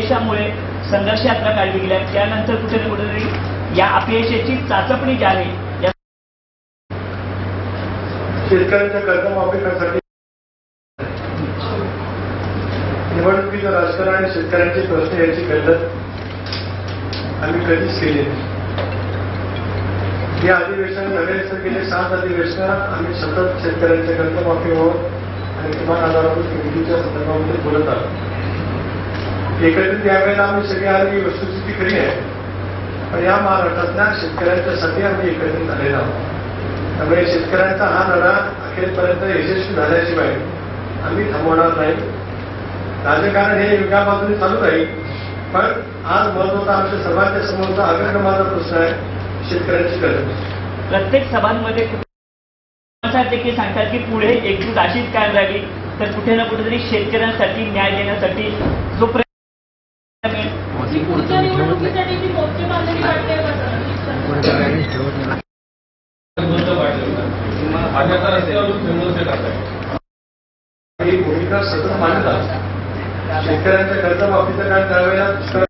अपयशामुळे संघर्ष यात्रा काढली गेल्या त्यानंतर कुठे ना कुठेतरी या अपयशाची चाचपणी जी आहे या शेतकऱ्यांच्या कर्जमाफीसाठी निवडणुकीचं राजकारण आणि शेतकऱ्यांचे प्रश्न याची गल्लत आम्ही कधीच केली नाही. या अधिवेशन नव्हे गेले सात अधिवेशन आम्ही सतत शेतकऱ्यांच्या कर्जमाफीवर आणि किमान आधारावर निधीच्या संदर्भामध्ये बोलत आहोत एकत्रित यावेळेला आम्ही सगळी आली वस्तुस्थिती खरी आहे. पण या महाराष्ट्रातल्या शेतकऱ्यांच्यासाठी आम्ही एकत्रित झालेलो आहोत. त्यामुळे शेतकऱ्यांचा हा लढा अखेरपर्यंत यशस्वी झाल्याशिवाय आम्ही थांबवणार नाही. राजकारण हे वेगळ्या बाजूने चालू राहील. पण आज महत्त्वाचा आमच्या सर्वांच्या समोरचा अग्रक्रमाचा प्रश्न आहे शेतकऱ्यांची गरज. प्रत्येक सभांमध्ये देखील सांगतात की पुढे एकूण अशीच काय झाली तर कुठे ना कुठेतरी शेतकऱ्यांसाठी न्याय देण्यासाठी जो ही भूमिका सतत मांडतात शेतकऱ्यांच्या कर्जमाफीचं काय त्यावेळेला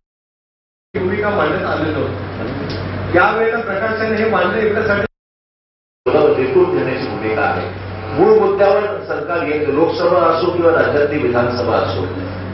भूमिका मांडण्यात आलेलं होतं. यावेळेला प्रकाशाने हे मांडलं एवढ्यासाठी टिकून घेण्याची भूमिका आहे. मूळ मुद्द्यावर सरकार येत लोकसभा असो किंवा राज्यातली विधानसभा असो.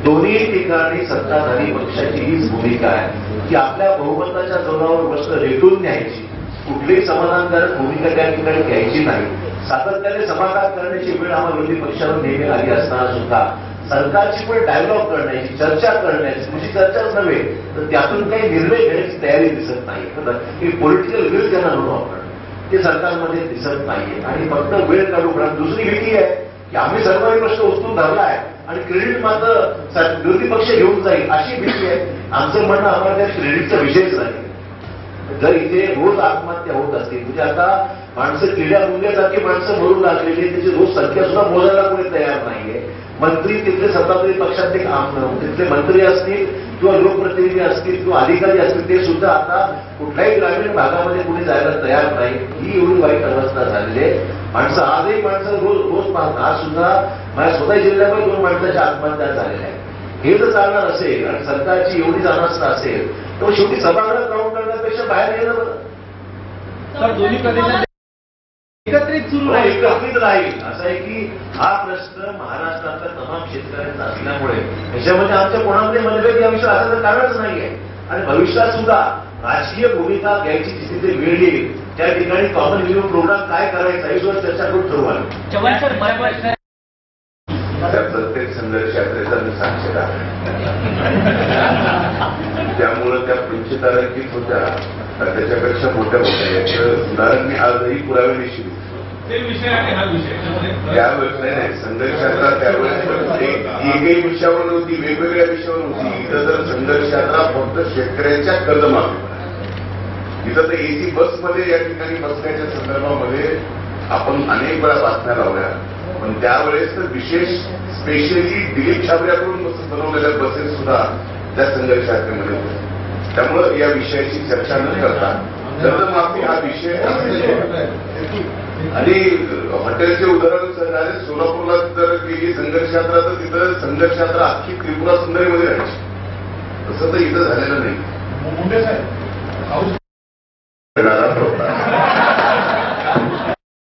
दोन्ही ठिकाणी सत्ताधारी पक्षाची हीच भूमिका आहे. की आपल्या बहुमताच्या जोरावर प्रश्न रेटून न्यायची. कुठलीही समाधानकारक भूमिका त्या ठिकाणी घ्यायची नाही. सातत्याने समाधान करण्याची वेळ आम्हाला विरोधी पक्षावर नेहमी आली असताना सुद्धा. सरकारची पण डायलॉग करण्याची चर्चा करण्याची म्हणजे चर्चाच नव्हे तर त्यातून काही निर्णय घेण्याची तयारी दिसत नाही. ही पॉलिटिकल विल त्यांना म्हणू आपण. ते सरकारमध्ये दिसत नाहीये. आणि फक्त वेळ काढू कारण दुसरी भीती आहे की आम्ही सर्व प्रश्न उचलून धरला आहे. आणि क्रेडिट मात्र विरोधी पक्ष घेऊन जाईल अशी भीती आहे. आमचं म्हणणं आम्हाला त्या क्रेडिटचा विषयच नाही. जर इथे रोज आत्महत्या होत असतील म्हणजे आता माणसं किड्या मुंग्यासारखी माणसं मरून लागलेली त्याची रोज संख्या सुद्धा मोजायला कोणी तयार नाहीये. मंत्री तिथले सत्ताधारी पक्षातले काम तिथले मंत्री असतील किंवा लोकप्रतिनिधी असतील किंवा अधिकारी असतील ते सुद्धा आता कुठल्याही ग्रामीण भागामध्ये कुणी जायला तयार नाही. ही एवढी वाईट अवस्था झालेली आहे. माणसं आजही माणसं रोज रोज पाहतात. आज सुद्धा माझ्या स्वतः जिल्ह्यामध्ये दोन माणसाच्या आत्महत्या झालेल्या आहेत. हे जर चालणार असेल आणि सरकारची एवढी जाणवस्था असेल तर शेवटी सभागृहात राहून करण्यापेक्षा बाहेर येणं बरं. तर दोन्ही प्रदेशात एकत्रित सुरू तो राहील एकत्रित राहील. असं आहे की हा प्रश्न महाराष्ट्रातल्या तमाम शेतकऱ्यांचा असल्यामुळे त्याच्यामध्ये आमच्या कोणामध्ये मतभेद या विषयावर असायचं कारणच नाहीये. आणि भविष्यात सुद्धा राजकीय भूमिका घ्यायची जिथे ते वेळ येईल त्या ठिकाणी कॉमन व्ह्यू प्रोग्राम काय करायचा याच्यावर चर्चा करून ठरवू आम्ही चव्हाण सर बरोबर त्या प्रत्येक संघर्ष यात्रेचा मी साक्षीदार. त्यामुळं त्या पंचतारांकित होत्या त्याच्यापेक्षा मोठ्या होत्या याचं उदाहरण मी आजही पुरावे निश्चित हा त्यावेळेस नाही नाही संघर्ष यात्रा त्यावेळेस एक- एकही विषयावर नव्हती वेगवेगळ्या विषयावर होती. इथं तर संघर्ष यात्रा फक्त शेतकऱ्यांच्या कर्जमाफी इथं तर एसी बसमध्ये या ठिकाणी बसण्याच्या संदर्भामध्ये आपण अनेक वेळा बातम्या लावल्या. पण त्यावेळेस तर विशेष स्पेशली दिलीप छाबऱ्याकडून बनवलेल्या बसेस सुद्धा त्या संघर्ष यात्रेमध्ये होते त्यामुळं या विषयाची चर्चा न करता कर्जमाफी हा विषय आणि हॉटेलचे उदाहरण झाले सोलापूरला जर गेली संघर्ष यात्रा तर तिथं संघर्ष यात्रा अख्खी त्रिपुरा सुंदरीमध्ये राहायची. तसं तर इथं झालेलं नाही.